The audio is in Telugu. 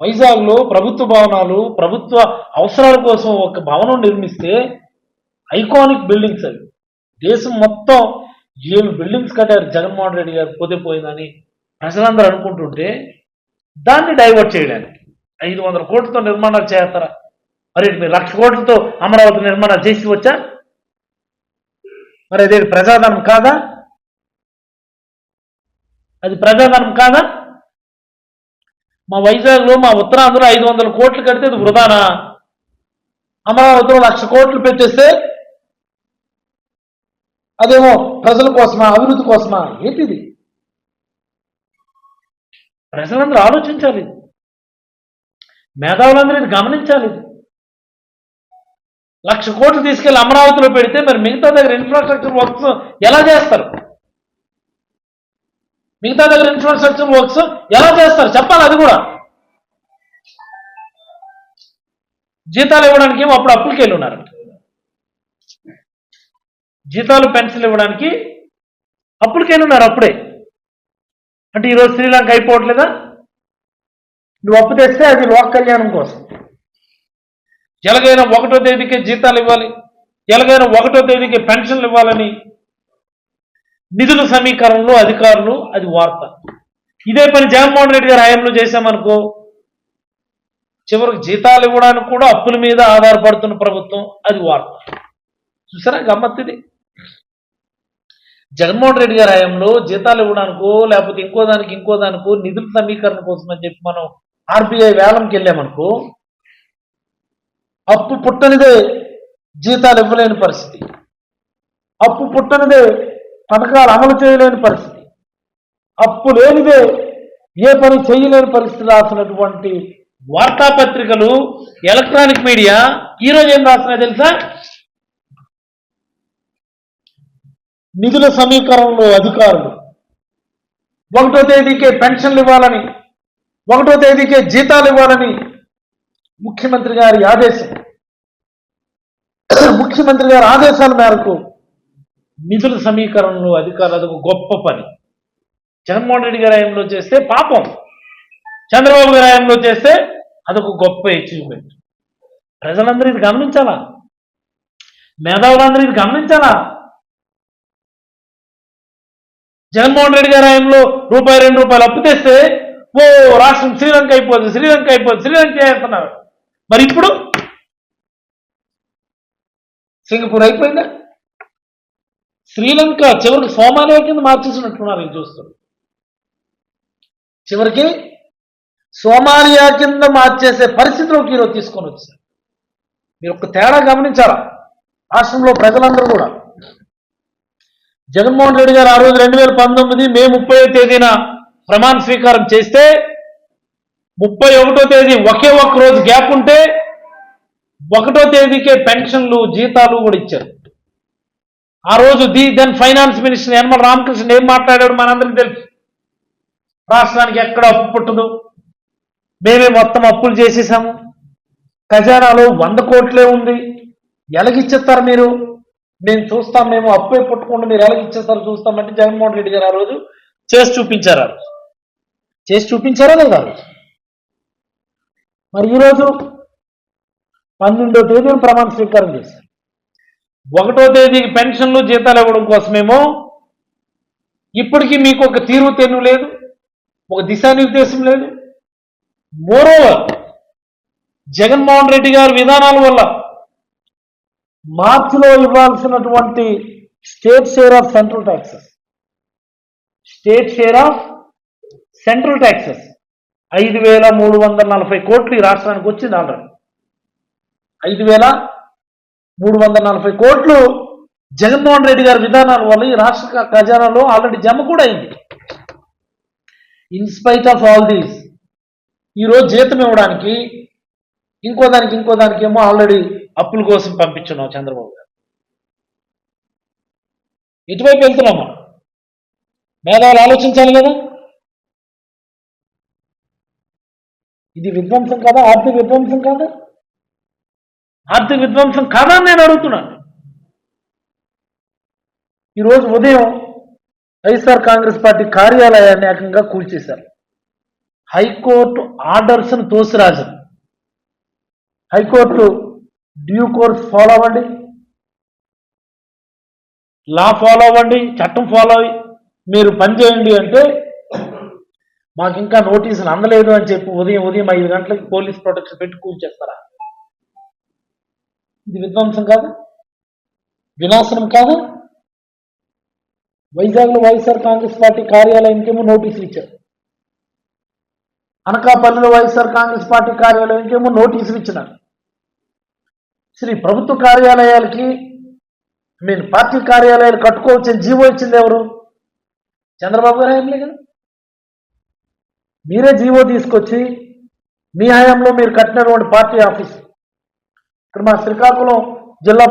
వైజాగ్లో ప్రభుత్వ భవనాలు ప్రభుత్వ అవసరాల కోసం ఒక భవనం నిర్మిస్తే ఐకానిక్ బిల్డింగ్స్ అవి. దేశం మొత్తం ఏమి బిల్డింగ్స్ కట్టారు జగన్మోహన్ రెడ్డి గారు పోతే పోయిందని ప్రజలందరూ అనుకుంటుంటే దాన్ని డైవర్ట్ చేయడానికి ఐదు వందల కోట్లతో నిర్మాణాలు చేస్తారా? మరి మీరు లక్ష కోట్లతో అమరావతి నిర్మాణాలు చేసి వచ్చా? మరి అదే ప్రజాధనం కాదా? అది ప్రజాధనం కాదా? మా వైజాగ్లో మా ఉత్తరాంధ్రలో ఐదు వందల కోట్లు కడితే అది వృధానా అమరావతిలో లక్ష కోట్లు పెట్టేస్తే అదేమో ప్రజల కోసమా అభివృద్ధి కోసమా ఏంటిది ప్రజలందరూ ఆలోచించాలి ఇది. మేధావులందరూ ఇది గమనించాలి ఇది. లక్ష కోట్లు తీసుకెళ్ళి అమరావతిలో పెడితే మరి మిగతా దగ్గర ఇన్ఫ్రాస్ట్రక్చర్ వర్క్స్ ఎలా చేస్తారు మిగతా దగ్గర ఇన్ఫ్రాస్ట్రక్చర్ వర్క్స్ ఎలా చేస్తారు? చెప్పాలి అది కూడా. జీతాలు ఇవ్వడానికి ఏమో అప్పుడు అప్పులకి వెళ్ళి ఉన్నారు జీతాలు పెన్షన్లు ఇవ్వడానికి అప్పులకి వెళ్ళి ఉన్నారు అప్పుడే. అంటే ఈరోజు శ్రీలంక అయిపోవట్లేదా? నువ్వు అప్పు తెస్తే అది లోక్ కళ్యాణం కోసం. ఎలాగైనా ఒకటో తేదీకే జీతాలు ఇవ్వాలి. ఎలాగైనా ఒకటో తేదీకి పెన్షన్లు ఇవ్వాలని నిధుల సమీకరణలో అధికారులు అది వార్త. ఇదే పని జగన్మోహన్ రెడ్డి గారు హయాంలో చేశామనుకో చివరికి జీతాలు ఇవ్వడానికి కూడా అప్పుల మీద ఆధారపడుతున్న ప్రభుత్వం అది వార్త. చూసారా గమ్మత్తిది జగన్మోహన్ రెడ్డి గారి హయాంలో జీతాలు ఇవ్వడానికో లేకపోతే ఇంకో దానికి ఇంకో దానికో నిధుల సమీకరణ కోసం అని చెప్పి మనం ఆర్బీఐ వేలంకి వెళ్ళామనుకో అప్పు పుట్టనిదే జీతాలు ఇవ్వలేని పరిస్థితి. అప్పు పుట్టనిదే పథకాలు అమలు చేయలేని పరిస్థితి. అప్పు లేనిదే ఏ పని చేయలేని పరిస్థితి రాసినటువంటి వార్తాపత్రికలు ఎలక్ట్రానిక్ మీడియా ఈరోజు ఏం రాసినా తెలుసా? నిధుల సమీకరణలో అధికారులు. ఒకటో తేదీకే పెన్షన్లు ఇవ్వాలని ఒకటో తేదీకే జీతాలు ఇవ్వాలని ముఖ్యమంత్రి గారి ఆదేశం. ముఖ్యమంత్రి గారి ఆదేశాల మేరకు నిధుల సమీకరణలో అధికారులు అదొక గొప్ప పని. జగన్మోహన్ రెడ్డి గారి హయాంలో చేస్తే పాపం. చంద్రబాబు గారి హయాంలో చేస్తే అదొక గొప్ప అచీవ్మెంట్ ప్రజలందరూ ఇది గమనించాలా? మేధావులందరూ ఇది గమనించాలా? జగన్మోహన్ రెడ్డి గారి హయాంలో రూపాయి రెండు రూపాయలు అప్పు తెస్తే ఓ రాష్ట్రం శ్రీలంక అయిపోతుంది శ్రీలంక అయిపోతుంది శ్రీలంక చేస్తున్నారు. మరి ఇప్పుడు? సింగపూర్ అయిపోయిందా? శ్రీలంక చివరికి సోమాలియా కింద మార్చేసినట్టున్నారు నేను చూస్తారు చివరికి సోమాలియా కింద మార్చేసే పరిస్థితిలోకి ఈరోజు తీసుకొని వచ్చారు. మీరు ఒక తేడా గమనించారా రాష్ట్రంలో ప్రజలందరూ కూడా. జగన్మోహన్ రెడ్డి గారు ఆ రోజు రెండు వేల పంతొమ్మిది మే ముప్పై తేదీన ప్రమాణ స్వీకారం చేస్తే ముప్పై ఒకటో తేదీ ఒకే ఒక్క రోజు గ్యాప్ ఉంటే ఒకటో తేదీకే పెన్షన్లు జీతాలు కూడా ఇచ్చారు. ఆ రోజు the then finance minister Yanamala Ramakrishna ఏం మాట్లాడాడు మనందరికీ తెలుసు. రాష్ట్రానికి ఎక్కడ అప్పు పుట్టదు? మేమే మొత్తం అప్పులు చేసేసాము. ఖజానాలో వంద కోట్లే ఉంది. ఎలాగిచ్చేస్తారు మీరు? మేము చూస్తాం మేము అప్పే పుట్టకుండా మీరు ఎలాగిచ్చేస్తారు చూస్తామంటే జగన్మోహన్ రెడ్డి గారు ఆ రోజు చేసి చూపించారు. చేసి చూపించారా లేదా? మరి ఈరోజు పన్నెండో తేదీన ప్రమాణ స్వీకారం చేశారు. ఒకటో తేదీకి పెన్షన్లు జీతాలు ఇవ్వడం కోసమేమో ఇప్పటికీ మీకు ఒక తీరు తెను లేదు ఒక దిశానిర్దేశం లేదు. మోరోవర్ జగన్మోహన్ రెడ్డి గారి విధానాల వల్ల మార్చిలో ఇవ్వాల్సినటువంటి state share of central taxes state share of central taxes ఐదు వేల మూడు వందల నలభై కోట్లు ఈ రాష్ట్రానికి వచ్చింది ఆల్రెడీ. ఐదు వేల మూడు వందల నలభై కోట్లు జగన్మోహన్ రెడ్డి గారి విధానాల వల్ల ఈ రాష్ట్ర ఖజానాలో ఆల్రెడీ జమ కూడా అయింది. ఇన్స్పైట్ ఆఫ్ ఆల్ దీస్ ఈరోజు జీతం ఇవ్వడానికి ఇంకో దానికి ఇంకో దానికి ఏమో ఆల్రెడీ అప్పుల కోసం పంపించున్నాం చంద్రబాబు గారు. ఎటువైపు వెళ్తున్నామా? మేధావులు ఆలోచించాలి కదా? ఇది విధ్వంసం కాదా? ఆర్థిక విధ్వంసం కాదా? ఆర్థిక విధ్వంసం కాదా నేను అడుగుతున్నాను. ఈరోజు ఉదయం వైఎస్ఆర్ కాంగ్రెస్ పార్టీ కార్యాలయాన్ని ఏకంగా కూల్చేశారు. హైకోర్టు ఆర్డర్స్ను తోసిరాజు high court due course follow అవ్వండి. లా ఫాలో అవ్వండి చట్టం ఫాలో అయ్యి మీరు పని చేయండి అంటే మాకు ఇంకా నోటీసులు అందలేదు అని చెప్పి ఉదయం ఉదయం ఐదు గంటలకు పోలీస్ ప్రొటెక్షన్ పెట్టి కూల్చేస్తారా? ఇది విధ్వంసం కాదు వినాశనం కాదు. వైజాగ్లో వైఎస్ఆర్ కాంగ్రెస్ పార్టీ కార్యాలయంకేమో నోటీసులు ఇచ్చారు. అనకాపల్లిలో వైఎస్ఆర్ కాంగ్రెస్ పార్టీ కార్యాలయంకేమో నోటీసులు ఇచ్చినారు. శ్రీ ప్రభుత్వ కార్యాలయాలకి మీన్ పార్టీ కార్యాలయాలు కట్టుకోవచ్చని జీవో ఇచ్చింది ఎవరు? చంద్రబాబు గారు హయాంలే కదా. మీరే జీవో తీసుకొచ్చి మీ హయాంలో మీరు కట్టినటువంటి పార్టీ ఆఫీస్. ఇక్కడ మా శ్రీకాకుళం జిల్లా